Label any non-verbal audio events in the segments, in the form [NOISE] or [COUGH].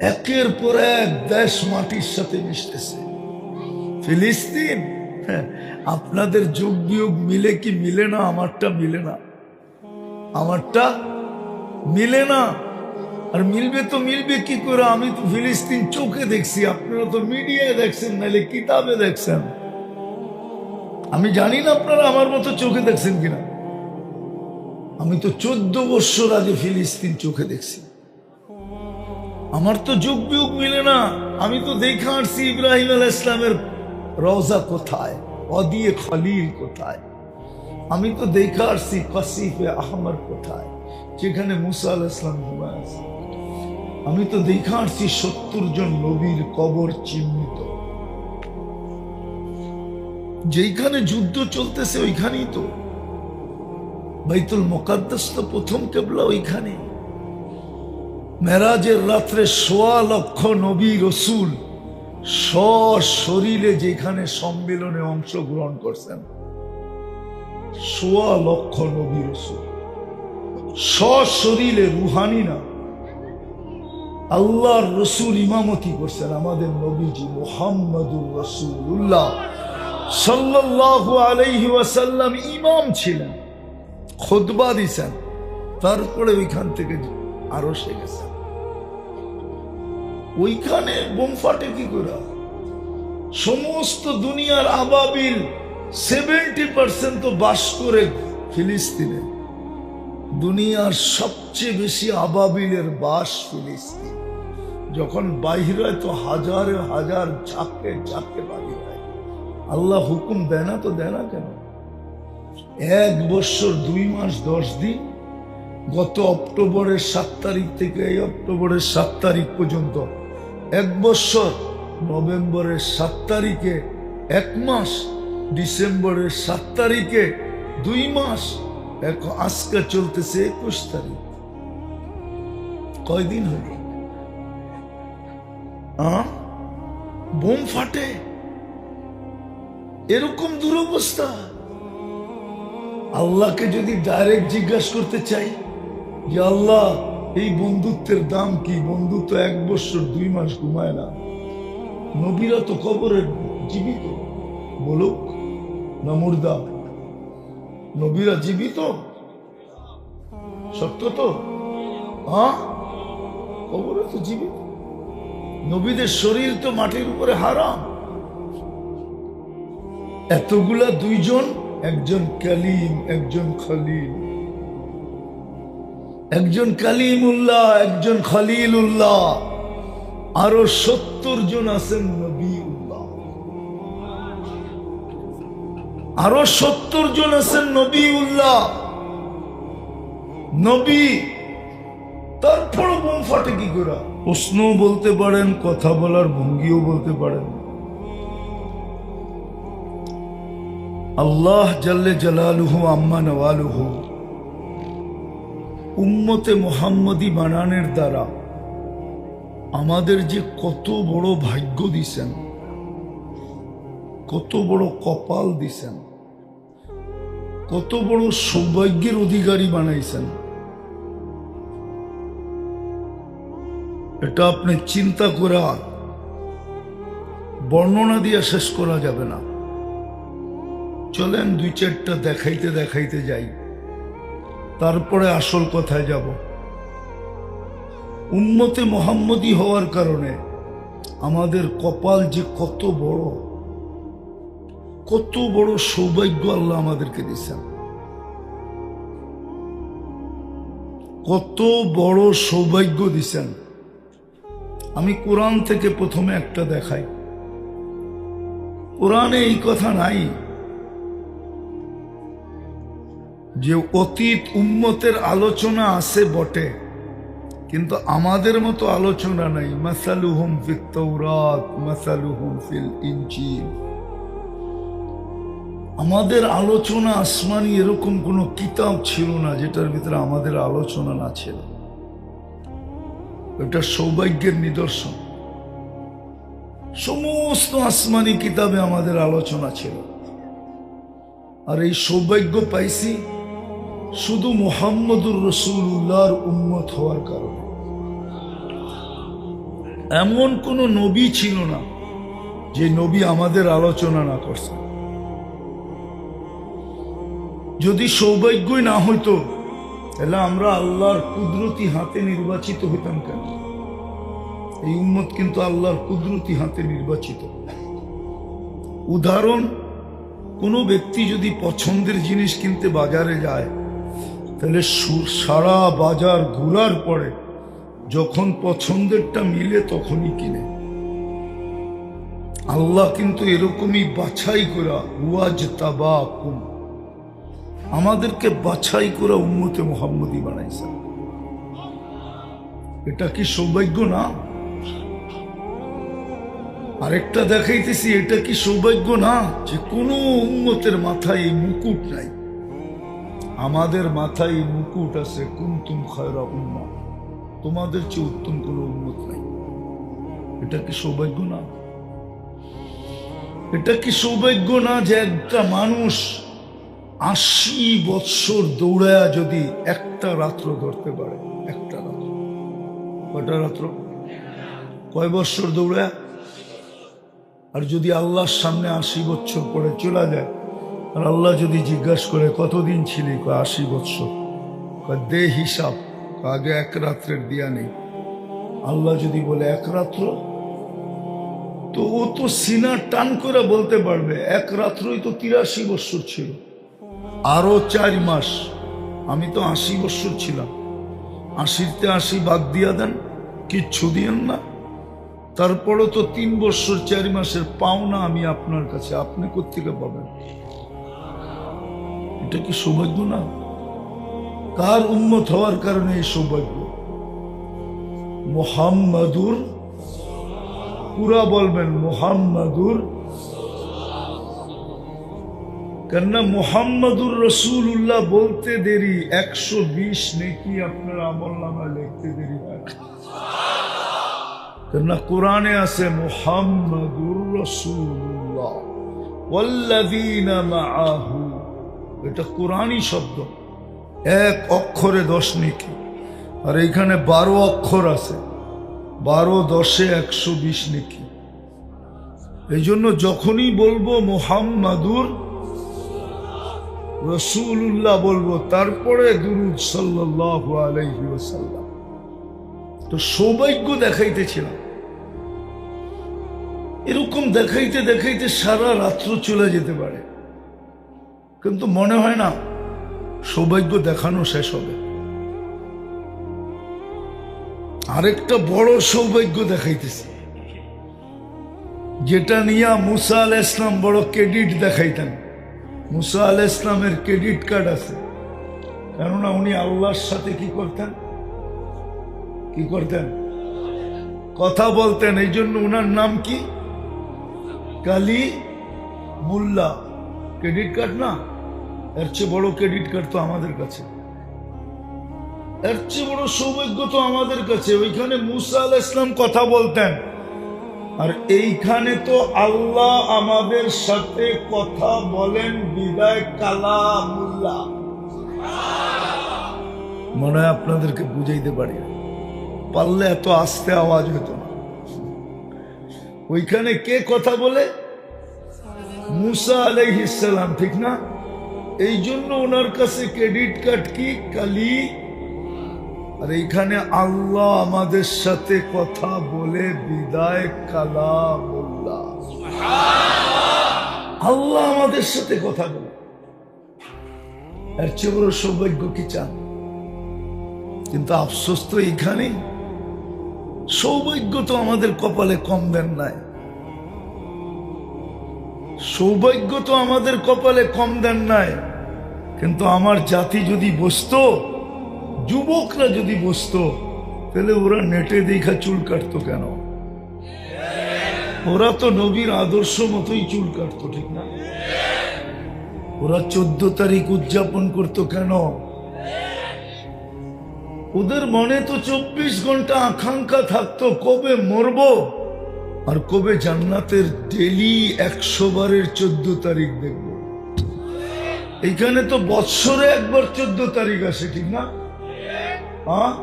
একের পর এক দেশ মাটির সাথে মিশতেছে। ফিলিস্তিন? হ্যাঁ, আপনাদের যোগ বিয়োগ মিলে কি মিলে না? আমারটা মিলে না। আমারটা মিলে না। আর মিলবে তো মিলবে কি করে? আমি তো ফিলিস্তিন চোখে দেখছি আপনারা তো মিডিয়ায় দেখছেন নাহলে কিতাবে দেখছেন। আমি জানি না আপনারা আমার মতো চোখে দেখছেন কিনা। আমি তো চোদ্দ বৎসর আগে ফিলিস্তিন চোখে দেখছি। আমার তো যুগ বিয়োগ মিলে না। আমি তো দেখে আসছি ইব্রাহিম আল ইসলামের রওজা কোথায়? অদিয়ে খলিল কোথায়? আমি তো দেখে আসছি কসিফে আহমর কোথায়, যেখানে মুসা আল ইসলাম ঘুমায় আমি তো দেখে আসছি সত্তর জন নবীর কবর চিহ্নিত। যেইখানে যুদ্ধ চলতেছে ওইখানেই তো। বাইতুল মোকাদ্দাস তো প্রথম কেবলা ওইখানে মেরাজের রাত্রে সোয়া লক্ষ নবী রসুল শরীরে যেখানে সম্মেলনে অংশগ্রহণ করছেন, সোয়া লক্ষ নবী রসুল। শরীরে রুহানি না। আল্লাহর রসুল ইমামতি করছেন আমাদের নবীজি মোহাম্মদুর রসুল্লাহ সাল্লাল্লাহু আলাইহি ওয়াসাল্লাম ইমাম ছিলেন, খুতবা দিছেন, তারপরে ওইখান থেকে আরও সে ওইখানে বোম ফাটে কি করে? সমস্ত দুনিয়ার আবাবিল সেভেন্টি পার্সেন্ট তো বাস করে ফিলিস্তিনে। দুনিয়ার সবচেয়ে বেশি আবাবিলের বাস ফিলিস্তিন। যখন বাহির হয় তো হাজারে হাজার ঝাঁকে ঝাঁকে বাহির হয়। আল্লাহ হুকুম দেয় না তো দেয় না কেন? এক বছর, দুই মাস, দশ দিন, গত অক্টোবরের সাত তারিখ থেকে এই অক্টোবরের সাত তারিখ পর্যন্ত এক বছর নভেম্বরের সাত তারিখে, এক মাস ডিসেম্বরের সাত তারিখে, দুই মাস, এক আজকে চলতেছে একুশ তারিখ। কয়দিন হল? বোম ফাটে? এরকম দুরবস্থা। আল্লাহকে যদি ডাইরেক্ট জিজ্ঞাসা করতে চাই, যে আল্লাহ এই বন্ধুত্বের দাম কি? বন্ধুত্ব এক বছর দুই মাস ঘুমায় না। নবীরা তো কবরের জীবিত। বলুক না মুর্দা। নবীরা জীবিত? সত্য তো। হ্যাঁ? কবরে তো জীবিত। নবীদের শরীর তো মাটির উপরে হারাম। এতগুলা দুইজন, একজন কালিম, একজন খলিল। একজন কালিমুল্লাহ, একজন খলিল উল্লাহ আরও সত্তর জন আছেন নবী উল্লাহ আরও সত্তর জন আছেন নবী উল্লাহ নবী তারপর বোম ফাটে কি করে? প্রশ্নও বলতে পারেন, কথা বলার ভঙ্গিও বলতে পারেন। আল্লাহ জাল্লে জালালুহু, আম্মা নওয়ালুহু। উম্মতে মোহাম্মদী বানানের দ্বারা আমাদের যে কত বড় ভাগ্য দিছেন, কত বড় কপাল দিছেন, কত বড় সৌভাগ্যের অধিকারী বানাইছেন, এটা আপনি চিন্তা করা বর্ণনা দিয়ে শেষ করা যাবে না। চলেন দুই চারটা দেখাইতে দেখাইতে যাই। তারপরে আসল কথায় যাব। উন্মতে মোহাম্মদী হওয়ার কারণে আমাদের কপাল যে কত বড় কত বড় সৌভাগ্য আল্লাহ আমাদেরকে দিচ্ছেন কত বড় সৌভাগ্য দিছেন আমি কোরআন থেকে প্রথমে একটা দেখাই। কোরআনে এই কথা নাই। যে অতীত উম্মতের আলোচনা আছে বটে, কিন্তু আমাদের মতো আলোচনা নাই। মাসালুহুম ফিল তৌরাত মাসালুহুম ফিল ইনজিল। আমাদের আলোচনা আসমানি এরকম কোনো কিতাব ছিল না, যেটার ভিতরে আমাদের আলোচনা না ছিল। এটা সৌভাগ্যের নিদর্শন। সমস্ত আসমানি কিতাবে আমাদের আলোচনা ছিল। আর এই সৌভাগ্য পাইছি শুধু মোহাম্মদুর রসুল্লাহর উন্মত হওয়ার কারণে। এমন কোনো নবী ছিল না যে নবী আমাদের আলোচনা না করছে। যদি সৌভাগ্যই না হইতো, তাহলে আমরা আল্লাহর কুদরতি হাতে নির্বাচিত হইতাম কেন? এই উম্মত কিন্তু আল্লাহর কুদরতি হাতে নির্বাচিত। উদাহরণ, কোনো ব্যক্তি যদি পছন্দের জিনিস কিনতে বাজারে যায় তাহলে সারা বাজার ঘোরার পরে যখন পছন্দেরটা মিলে তখনই কিনে। আল্লাহ কিন্তু এরকমই বাছাই করা ওয়াজ তাবা আমাদেরকে বাছাই করা উম্মতে মোহাম্মদী বানাইছে এটা কি সৌভাগ্য না? আরেকটা দেখাইতেছি, এটা কি সৌভাগ্য না? যে কোনো উম্মতের মাথায় এই মুকুট নাই। আমাদের মাথায় মুকুট আছে, কুন্তুম খয়রা উম্মা। তোমাদের চেয়ে উত্তম কোনো উন্মত নাই। এটা কি সৌভাগ্য না? এটা কি সৌভাগ্য না যে একটা মানুষ আশি বৎসর দৌড়ায়া যদি একটা রাত্র ধরতে পারে? একটা রাত্র। কয়টা রাত্র? কয় বৎসর দৌড়ায়া? আর যদি আল্লাহর সামনে আশি বছর পরে চলে যায় আর আল্লাহ যদি জিজ্ঞাসা করে, কতদিন ছিলি? কয়, আশি বৎসর। দে হিসাব। আগে এক রাত্রের দিয়া নেই। আল্লাহ যদি বলে, এক রাত্র? তো ও তো সিনা টান করে বলতে পারবে, এক রাত্রই তো তিরাশি বৎসর ছিল। আরও চার মাস। আমি তো আশি বৎসর ছিলাম। আশিতে আশি বাদ দিয়া দেন, কিচ্ছু দিয়েন না। তারপরও তো তিন বৎসর, চার মাসের পাওনা আমি আপনার কাছে, আপনি কোথেকে পাবেন? এটা কি সৌভাগ্য না? কার উন্মত হওয়ার কারণে এই সৌভাগ্য? মোহাম্মদুর? পুরা বলবেন মোহাম্মদুর। কেননা মোহাম্মদুর রসুল্লাহ বলতে দেরি, একশো বিশ নেকি আপনার আমল নামায় লিখতে দেরি হয়। কেননা কোরআনে আছে মোহাম্মদুর রসুল্লাহ মাআহু এটা কোরআনই শব্দ। এক অক্ষরে দশ নেকি। আর এইখানে বারো অক্ষর আছে। বারো দশে একশো বিশ নেকি। এই জন্য যখনই বলব মোহাম্মদুর রসুল্লাহ বলব, তারপরে দুরুদ সাল্লাহ ওয়াসাল্লাম। তো সৌভাগ্য দেখাইতেছিলাম। এরকম দেখাইতে দেখাইতে সারা রাত্র চলে যেতে পারে। কিন্তু মনে হয় না সৌভাগ্য দেখানো শেষ হবে। আরেকটা বড় সৌভাগ্য দেখাইতেছে। যেটা নিয়ে মুসা আল ইসলাম বড় ক্রেডিট দেখাইতেন। মুসা আল ইসলামের ক্রেডিট কার্ড আছে। কেননা উনি আল্লাহর সাথে কি করতেন? কি করতেন? কথা বলতেন। এই জন্য উনার নাম কি? কালী মোল্লা। ক্রেডিট কার্ড না? এর চেয়ে বড় ক্রেডিট কার্ড তো আমাদের কাছে। এর চেয়ে বড় সৌভাগ্য তো আমাদের কাছে। ওইখানে মুসা আল ইসলাম কথা বলতেন। আর এইখানে তো আল্লাহ আমাদের সাথে কথা বলেন বিদায় কালামুল্লাহ। মনে হয় আপনাদেরকে বুঝাইতে পারি পারলে এত আস্তে আওয়াজ হতো না। ওইখানে কে কথা বলে? মুসা আলাইহিসালাম ঠিক না? এই জন্য ওনার কাছে ক্রেডিট কার্ড কি? কালি। আর এইখানে আল্লাহ আমাদের সাথে কথা বলে বিদায় কালামুল্লাহ। আল্লাহ আমাদের সাথে কথা বলে। এর চেয়ে বড় সৌভাগ্য কি চান? কিন্তু আফসোস তো এইখানেই। সৌভাগ্য তো আমাদের কপালে কম দেন নাই। সৌভাগ্য তো আমাদের কপালে কম দেন নাই। কিন্তু আমার জাতি যদি বসতো, যুবকরা যদি বসতো, তাহলে ওরা নেটে দেখা চুল কাটতো কেন? ওরা তো নবীর আদর্শ মতোই চুল কাটতো, ঠিক না? ওরা চোদ্দ তারিখ উদযাপন করতো কেন? ওদের মনে তো চব্বিশ ঘণ্টা আকাঙ্ক্ষা থাকতো, কবে মরবো? আর কবে জান্নাতের ডেলি একশো বারের চোদ্দ তারিখ দেখব? এইখানে তো বৎসরে একবার চোদ্দ তারিখ আসে, ঠিক না? হ্যাঁ?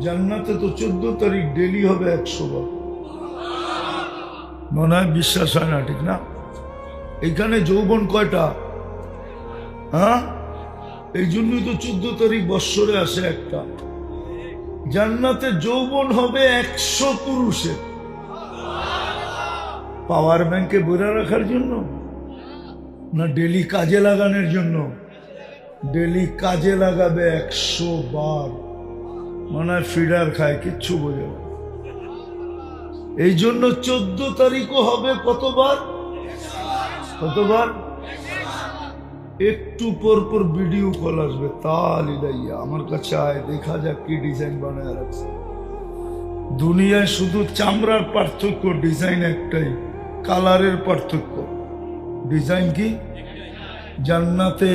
জান্নাতে তো চোদ্দ তারিখ ডেলি হবে একশো বার। মনে হয় বিশ্বাস হয় না, ঠিক না? এখানে যৌবন কয়টা? হ্যাঁ? এই জন্যই তো চোদ্দ তারিখ বৎসরে আসে একটা। জান্নাতে যৌবন হবে একশো পুরুষের। পাওয়ার ব্যাংকে বইরা রাখার জন্য? না ডেলি কাজে লাগানোর জন্য? ডেলি কাজে লাগাবে একশো বার। মনে ফিডার খায়, কিচ্ছু বোঝে এই জন্য চোদ্দ তারিখও হবে কতবার? কতবার? একটু পর পর ভিডিও কল আসবে। তালি লাইয়া আমার কাছে আয়, দেখা যাক কি ডিজাইন বানায় রাখছে। দুনিয়ায় শুধু চামড়ার পার্থক্য, ডিজাইন একটাই। কালারের পার্থক্য। ডিজাইন কি? জান্নাতে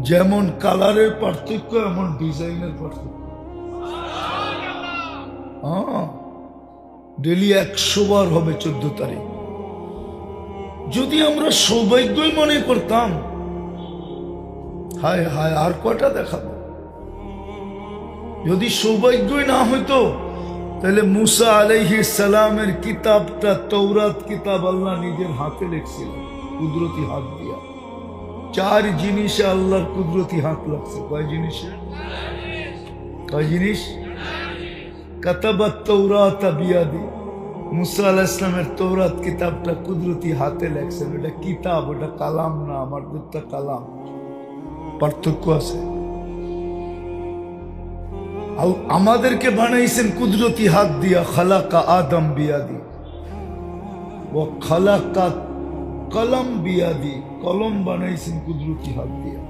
যেমন কালারের পার্থক্য, এমন ডিজাইনের পার্থক্য। হ্যাঁ ডেলি একশো বার হবে চোদ্দ তারিখ। যদি আমরা সৌভাগ্যই মনে করতাম, হায় হায়, আর কটা দেখাবো? যদি সৌভাগ্যই না হইতো তাহলে মুসা আলাইহি সালামের কিতাবটা তৌরাত কিতাব আল্লাহ নিজের হাতে লিখছিলেন কুদরতি হাত দিয়া চার জিনিসে আল্লাহর কুদরতি হাত লাগছে। কয় জিনিসে কয় জিনিস কাতাবাত তৌরাত বিয়াদি। মুসা আলাহ ইসলামের তৌরাত কিতাবটা কুদরতি হাতে লেখছেন ওটা কিতাব ওটা কালাম না, আমার দুটা কালাম। পার্থক্য আছে। আল- আমাদেরকে বানাইছেন কুদরতি হাত দিয়া, খালাকা আদম বিয়াদি। ও খালাকা কলম বিয়াদি, কলম বানাইছেন কুদরতি হাত দিয়া।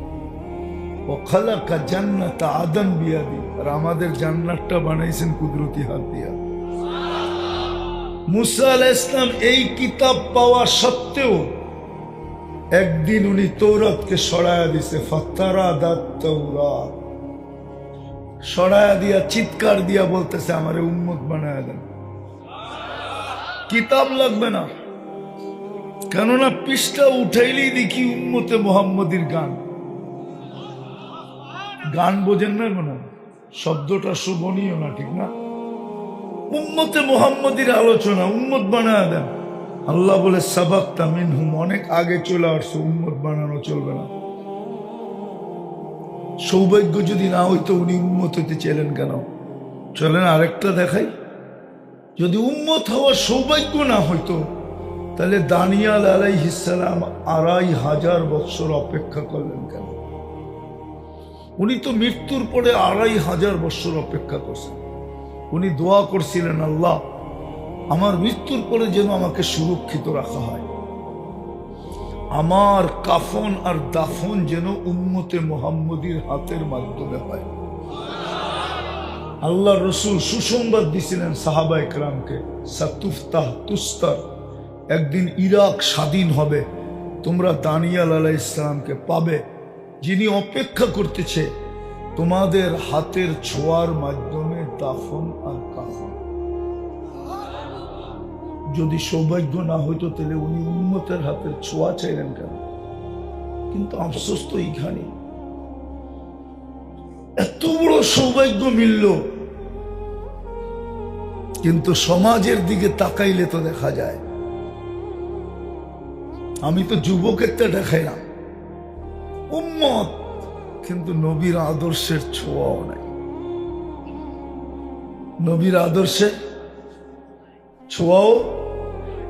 ও খালাকা জান্নাত আদম বিয়াদি, আর আমাদের জান্নাতটা বানাইছেন কুদরতি হাত দিয়া। মুসা আলাহ ইসলাম এই কিতাব পাওয়া সত্ত্বেও একদিন উনি তৌরাতকে সরায়া দিছে ফাত্তারা দাত তৌরাত সরায়া দিয়া, চিৎকার দিয়া বলতেছে, আমারে উন্মত বানায় দেন। কিতাব লাগবে না। কেননা পৃষ্ঠা উঠাইলেই দেখি উম্মতে মোহাম্মদীর গান। গান বোঝেন না কোনো? শব্দটা শোভনীয় না, ঠিক না? উম্মতে মোহাম্মদীর আলোচনা, উম্মত বানায় দেন। আল্লাহ বলে, সাবাক্তা মিনহুম অনেক আগে চলে আসছে, উম্মত বানানো চলবে না। সৌভাগ্য যদি না হইতো উনি উন্মত হইতে চেলেন কেন? চলেন আরেকটা দেখাই। যদি উন্মত হওয়ার সৌভাগ্য না হইতো, তাহলে দানিয়াল আলাইহিসালাম আড়াই হাজার বৎসর অপেক্ষা করলেন কেন? উনি তো মৃত্যুর পরে আড়াই হাজার বৎসর অপেক্ষা করছেন। উনি দোয়া করছিলেন, আল্লাহ, আমার মৃত্যুর পরে যেন আমাকে সুরক্ষিত রাখা হয়। আমার কাফন আর দাফন যেন উম্মতে মোহাম্মদীর হাতের মাধ্যমে হয়। আল্লাহ রসুল সুসংবাদ দিছিলেন সাহাবা একরামকে, সাতুফতাহ তুস্তার, একদিন ইরাক স্বাধীন হবে, তোমরা দানিয়াল আলাহ ইসলামকে পাবে, যিনি অপেক্ষা করতেছে তোমাদের হাতের ছোঁয়ার মাধ্যমে দাফন আর যদি সৌভাগ্য না হইতো, তাহলে উনি উন্মতের হাতের ছোঁয়া চাইলেন কেন? কিন্তু আফসোস তো এইখানে এত বড় সৌভাগ্য মিলল। কিন্তু সমাজের দিকে তাকাইলে তো দেখা যায়। আমি তো যুবকেরটা দেখাই না উম্মত, কিন্তু নবীর আদর্শের ছোঁয়াও নাই। নবীর আদর্শে ছোঁয়াও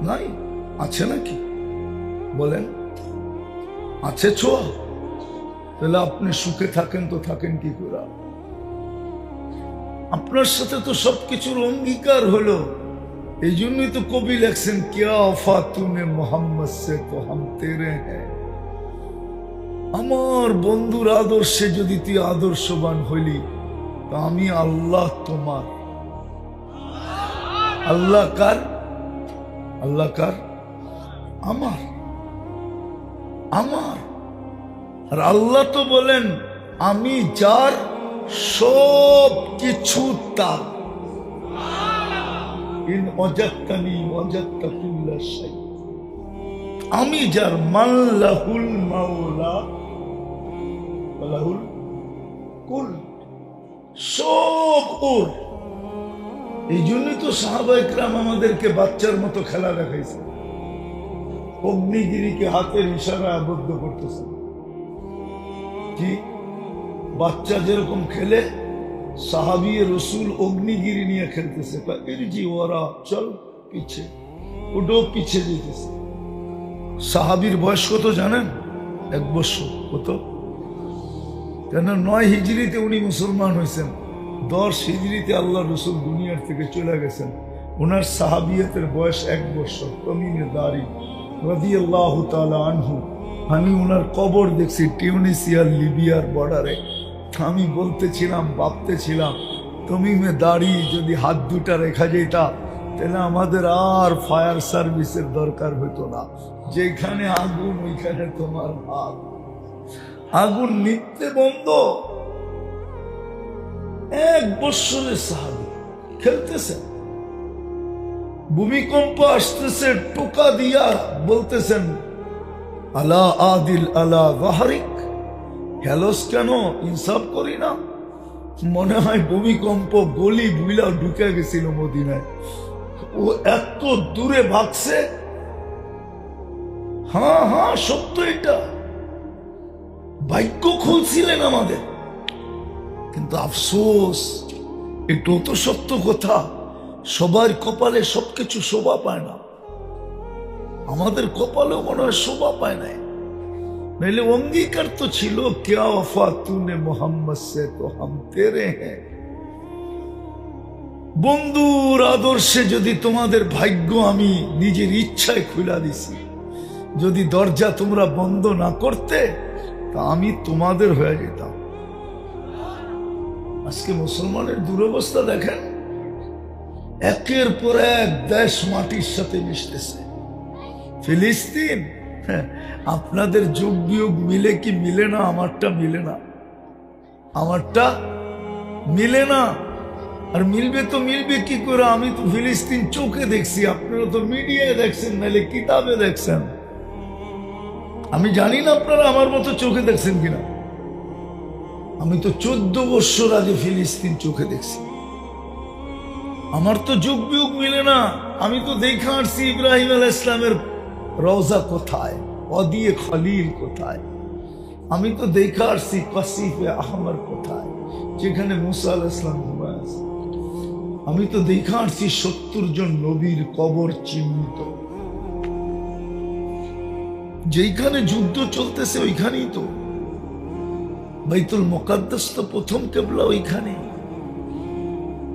নাই, আছে নাকি? বলেন। আছে ছোঁয়া। তাহলে আপনি সুখে থাকেন তো থাকেন কি করে? আপনার সাথে তো সবকিছুর অঙ্গীকার হলো। এই জন্যই তো কবি লেখছেন তেরে হ্যাঁ। আমার বন্ধুর আদর্শে যদি তুই আদর্শবান হইলি তা আমি আল্লাহ তোমার। আল্লাহ কার? আল্লাহ কার? আমার। আমার। আর আল্লাহ তো বলেন, আমি যার সব কিছু তার ইন আমি যার মাল্লাহুল মাওলা। কুল। সব ওর। এই জন্যই তো সাহাবাইকরাম আমাদেরকে বাচ্চার মতো খেলা দেখাইছে। অগ্নিগিরিকে হাতের ইশারা আবদ্ধ করতেছে। কি? বাচ্চা যেরকম খেলে, সাহাবি রসুল অগ্নিগিরি নিয়ে খেলতেছে। ওরা, চল, পিছে। ওটাও পিছে যেতেছে। সাহাবির বয়স কত জানেন? এক বছর কত? কেন নয় হিজড়িতে উনি মুসলমান হয়েছেন। দশ হিজড়িতে আল্লাহ রসুল দুনিয়ার থেকে চলে গেছেন। ওনার সাহাবিয়তের বয়স এক বছর। কমিনে দাঁড়ি। রবি আল্লাহ আনহু। আমি ওনার কবর দেখছি টিউনিসিয়ার লিবিয়ার বর্ডারে। আমি বলতেছিলাম, ভাবতেছিলাম, তমিমে দাঁড়ি যদি হাত দুটা রেখা যেতা, তাহলে আমাদের আর ফায়ার সার্ভিসের দরকার হতো না। যেখানে আগুন, ওইখানে তোমার হাত। আগুন নিত্যে বন্ধ। এক বৎসরের সাহাবি খেলতেছেন ভূমিকম্প আসতেছে, টোকা দিয়া বলতেছেন, আলা আদিল আলা গাহারিক হেলস কেন ইনসাফ করি না? মনে হয় ভূমিকম্প গলি বুইলা ঢুকে গেছিল মদিনায়। ও এত দূরে ভাগছে। হ্যাঁ হ্যাঁ সত্য এটা। ভাগ্য খুলছিলেন আমাদের। কিন্তু আফসোস এটাও তো সত্য কথা, সবার কপালে সবকিছু শোভা পায় না। আমাদের কপালেও মনে হয় শোভা পায় নাই। নাহলে অঙ্গীকার তো ছিল, ক্যা ওফা তুনে মোহাম্মদ সে তো হাম তেরে হ্যাঁ। বন্ধুর আদর্শে যদি তোমাদের ভাগ্য আমি নিজের ইচ্ছায় খুলা দিছি, যদি দরজা তোমরা বন্ধ না করতে, তা আমি তোমাদের হয়ে যেতাম। আজকে মুসলমানের দুরবস্থা দেখেন একের পর এক দেশ মাটির সাথে মিশতেছে। ফিলিস্তিন হ্যাঁ, আপনাদের যোগ বিয়োগ মিলে কি মিলে না? আমারটা মিলে না। আমারটা মিলে না। আর মিলবে তো মিলবে কি করে? আমি তো ফিলিস্তিন চোখে দেখছি আপনারা তো মিডিয়ায় দেখছেন নাহলে কিতাবে দেখছেন। আমি জানি না আপনারা আমার মতো চোখে দেখছেন কিনা। আমি তো চোদ্দ বৎসর আগে ফিলিস্তিন চোখে দেখছি। আমার তো যোগ বিয়োগ মিলে না। আমি তো দেখে আসছি ইব্রাহিম আল ইসলামের রওজা কোথায়? অদিয়ে খলিল কোথায়? আমি তো দেখে আসছি কাসিফে আহমর কোথায়? যেখানে মুসা আল ইসলাম আছে। আমি তো দেখে আসছি সত্তর জন নবীর কবর চিহ্নিত। যেইখানে যুদ্ধ চলতেছে ওইখানেই তো। বাইতুল মোকাদ্দাস তো প্রথম কেবলা ওইখানে।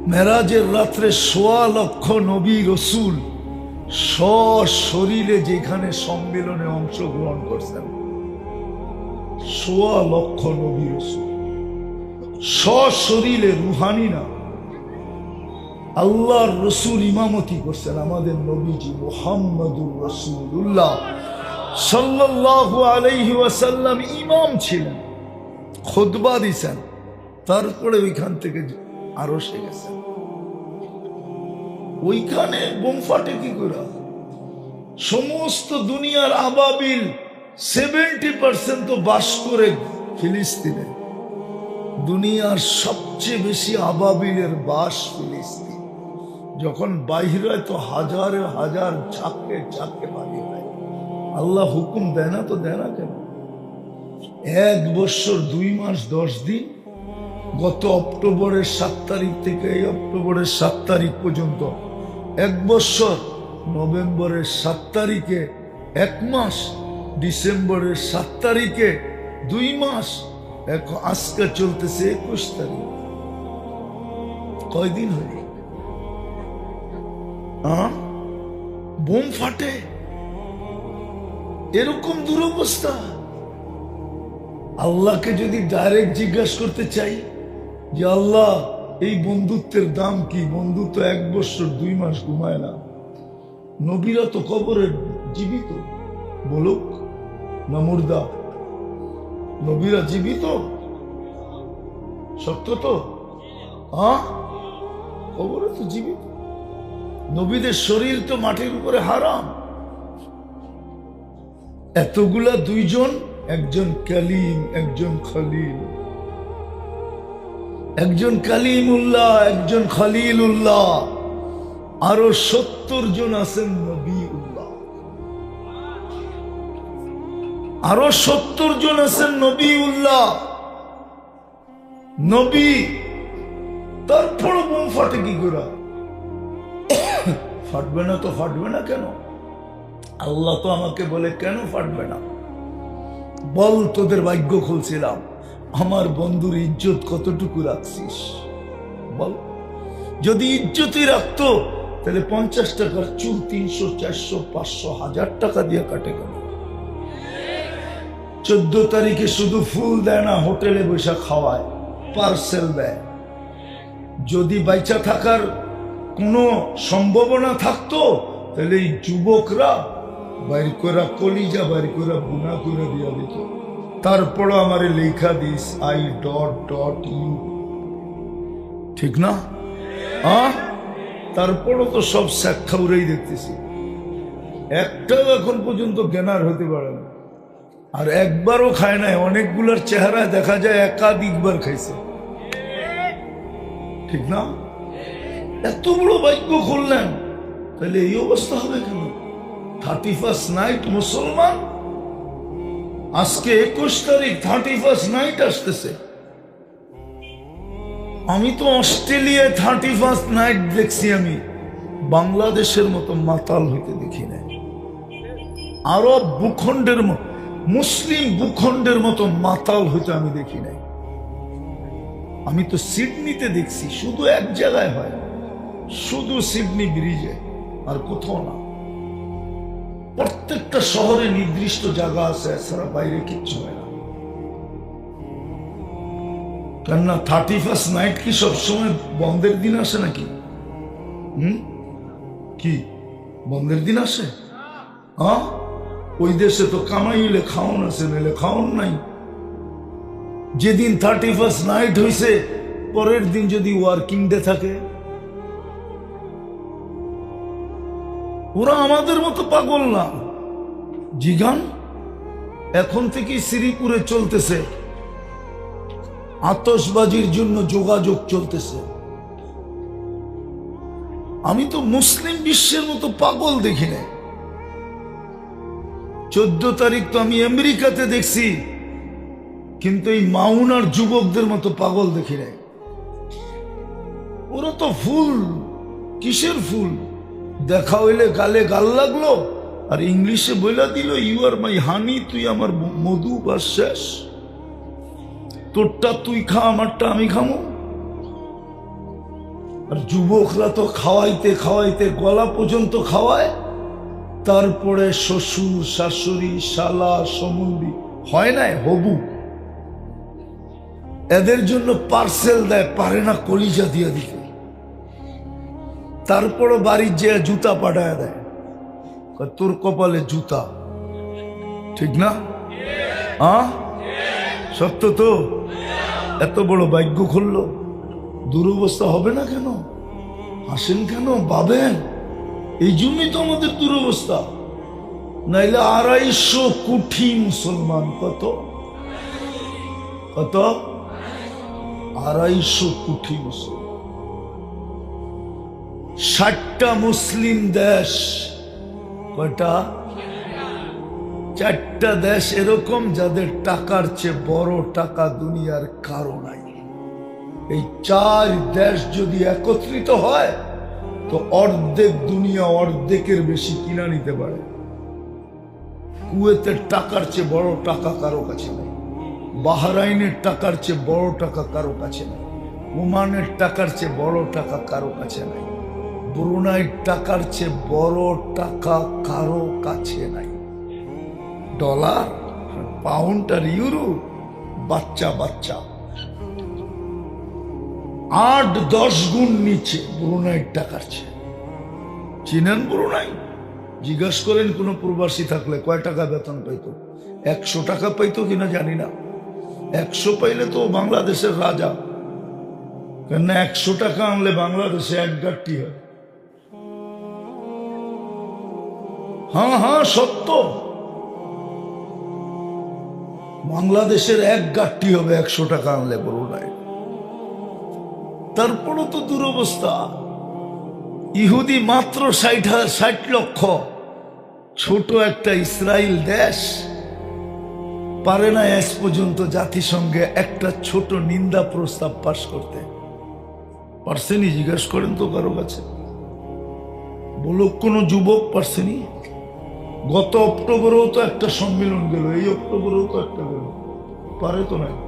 মেরাজের রাত্রে সোয়া লক্ষ নবী রসুল শরীরে যেখানে সম্মেলনে অংশগ্রহণ করছেন। সোয়া লক্ষ নবী রসুল। শরীরে রুহানি না। আল্লাহর রসুল ইমামতি করছেন আমাদের নবীজি মোহাম্মদুর রসুল্লাহ সাল্লাল্লাহু আলাইহি ওয়াসাল্লাম ইমাম ছিলেন। খুতবা দিছেন, তারপরে ওইখান থেকে আরও সে গেছেন ওইখানে বোম ফাটে কি করে সমস্ত দুনিয়ার আবাবিল সেভেন্টি পার্সেন্ট তো বাস করে ফিলিস্তিনে। দুনিয়ার সবচেয়ে বেশি আবাবিলের বাস ফিলিস্তিন। যখন বাহির হয় তো হাজারে হাজার ঝাঁকে ঝাঁকে বাড়ি হয়। আল্লাহ হুকুম দেয় না তো দেয় না কেন? এক বছর দুই মাস, দশ দিন, গত অক্টোবরের সাত তারিখ থেকে এই অক্টোবরের সাত তারিখ পর্যন্ত, এক বছর নভেম্বরের সাত তারিখে, এক মাস ডিসেম্বরের সাত তারিখে, দুই মাস এখন আজকে চলতেছে একুশ তারিখ। কয়দিন হল? বোম ফাটে? এরকম দুরবস্থা। আল্লাহকে যদি ডাইরেক্ট জিজ্ঞাসা করতে চাই যে, আল্লাহ, এই বন্ধুত্বের দাম কি? বন্ধুত্ব এক বছর দুই মাস ঘুমায় না। নবীরা তো কবরের জীবিত। বলুক না মুর্দা। নবীরা জীবিত? সত্য তো? হ্যাঁ কবরে তো জীবিত। নবীদের শরীর তো মাটির উপরে হারাম। এতগুলা দুইজন একজন কালিম, একজন খলিল। একজন কালিমুল্লাহ, একজন খলিলুল্লাহ। আরও সত্তর জন আছেন নবী উল্লাহ আরও সত্তর জন আছেন নবী উল্লাহ নবী, তারপর বোম ফাটে কি করে? [COUGHS] ফাটবে না তো ফাটবে না কেন? আল্লাহ তো আমাকে বলে, কেন ফাটবে না? বল তোদের ভাগ্য খুলছিলাম। আমার বন্ধুর ইজ্জত কতটুকু রাখছিস? বল। যদি ইজ্জতই রাখতো, তাহলে পঞ্চাশ টাকার চুল তিনশো, চারশো, পাঁচশো, হাজার টাকা দিয়ে কাটে কেন চোদ্দ তারিখে শুধু ফুল দেয় না, হোটেলে বসে খাওয়ায়, পার্সেল দেয়। যদি বাইচা থাকার কোনো সম্ভাবনা থাকতো, তাহলে এই যুবকরা বাইর করা কলিজা বাইর করা বুনা করে দিয়া দিত। তারপরও আমার লেখা this, I dot dot you. ঠিক না? আ? তারপরও তো সব ব্যাখ্যা উড়েই দেখতেছি। একটাও এখন পর্যন্ত জ্ঞানার হতে পারে না। আর একবারও খায় নাই, অনেকগুলোর চেহারায় দেখা যায়, একাধিকবার খাইছে। ঠিক না? এত বড় বাক্য খুললেন, তাহলে এই অবস্থা হবে কেন? থার্টি ফার্স্ট নাইট মুসলমান? আজকে একুশ তারিখ থার্টি ফার্স্ট নাইট আসতেছে। আমি তো অস্ট্রেলিয়ায় থার্টি ফার্স্ট নাইট দেখছি আমি। বাংলাদেশের মতো মাতাল হইতে দেখি নাই। আরব ভূখণ্ডের মুসলিম ভূখণ্ডের মতো মাতাল হইতে আমি দেখি নাই। আমি তো সিডনিতে দেখছি, শুধু এক জায়গায় হয়। শুধু সিডনি ব্রিজে, আর কোথাও না। প্রত্যেকটা শহরে নির্দিষ্ট জায়গা আছে, এছাড়া বাইরে কিচ্ছু হয় না। কেননা থার্টি ফার্স্ট নাইট কি সবসময় বন্ধের দিন আসে নাকি? হুম? কি? বন্ধের দিন আসে? হ্যাঁ ওই দেশে তো কামাই হইলে খাওন আছে নাহলে খাওন নাই। যেদিন থার্টি ফার্স্ট নাইট হয়েছে পরের দিন যদি ওয়ার্কিং ডে থাকে। ওরা আমাদের মতো পাগল না। জিগান, এখন থেকে শ্রীপুরে চলতেছে। আতসবাজির জন্য যোগাযোগ চলতেছে। আমি তো মুসলিম বিশ্বের মতো পাগল দেখি না চোদ্দ তারিখ তো আমি আমেরিকাতে দেখছি, কিন্তু এই মাউনার যুবকদের মতো পাগল দেখি নাই। ওরা তো ফুল, কিসের ফুল? দেখা হইলে গালে গাল লাগল? আর ইংলিশে বইলা দিল ইউ আর মাই হানি তুই আমার মধু বা শেষ। তোরটা তুই খা, আমারটা আমি খামো। আর যুবকরা তো খাওয়াইতে খাওয়াইতে গলা পর্যন্ত খাওয়ায়। তারপরে শ্বশুর, শাশুড়ি, শালা সমুন্দি হয় নাই, হবু। এদের জন্য পার্সেল দেয়, পারে না, কলিজা দিয়ে দিতে। তারপরও বাড়ির যে জুতা পাঠায় দেয়। তোর কপালে জুতা। ঠিক না? সত্য তো? এত বড় ভাগ্য খুললো। দুরবস্থা হবে না কেন? হাসেন কেন? ভাবেন? এই জন্যই তো আমাদের দুরবস্থা। নাইলে আড়াইশো কোটি মুসলমান কত? কত? আড়াইশো কোটি মুসলমান। ষাটটা মুসলিম দেশ কয়টা? চারটা দেশ এরকম যাদের টাকার চেয়ে বড় টাকা দুনিয়ার কারও নাই। এই চার দেশ যদি একত্রিত হয়, তো অর্ধেক দুনিয়া অর্ধেকের বেশি কিনা নিতে পারে। কুয়েতের টাকার চেয়ে বড় টাকা কারও কাছে নেই। বাহরাইনের টাকার চেয়ে বড় টাকা কারও কাছে নেই। ওমানের টাকার চেয়ে বড় টাকা কারও কাছে নাই। ব্রুনাইয়ের টাকার চেয়ে বড় টাকা কারও কাছে নাই। ডলার পাউন্ড আর ইউরো, বাচ্চা বাচ্চা। আট দশ গুণ নিচে ব্রুনাইয়ের টাকার চেয়ে। চিনেন ব্রুনাই? জিজ্ঞাসা করেন কোনো প্রবাসী থাকলে, কয় টাকা বেতন পাইতো? একশো টাকা পাইতো কিনা জানি না। একশো পাইলে তো বাংলাদেশের রাজা। কেন একশো টাকা আনলে বাংলাদেশে এক হয়। হ্যাঁ হ্যাঁ সত্য। বাংলাদেশের এক গাঠটি হবে একশো টাকা আনলে নাই তারপরও তো দুরবস্থা। ইহুদি মাত্র ষাট ষাট লক্ষ। ছোট একটা ইসরায়েল দেশ। পারে না আজ পর্যন্ত জাতিসংঘে একটা ছোট নিন্দা প্রস্তাব পাশ করতে। পারছেনি জিজ্ঞেস করেন তো কারও কাছে। বলো কোনো যুবক পারছেনি গত অক্টোবরেও তো একটা সম্মেলন গেল এই অক্টোবরেও তো একটা গেল। পারে তো না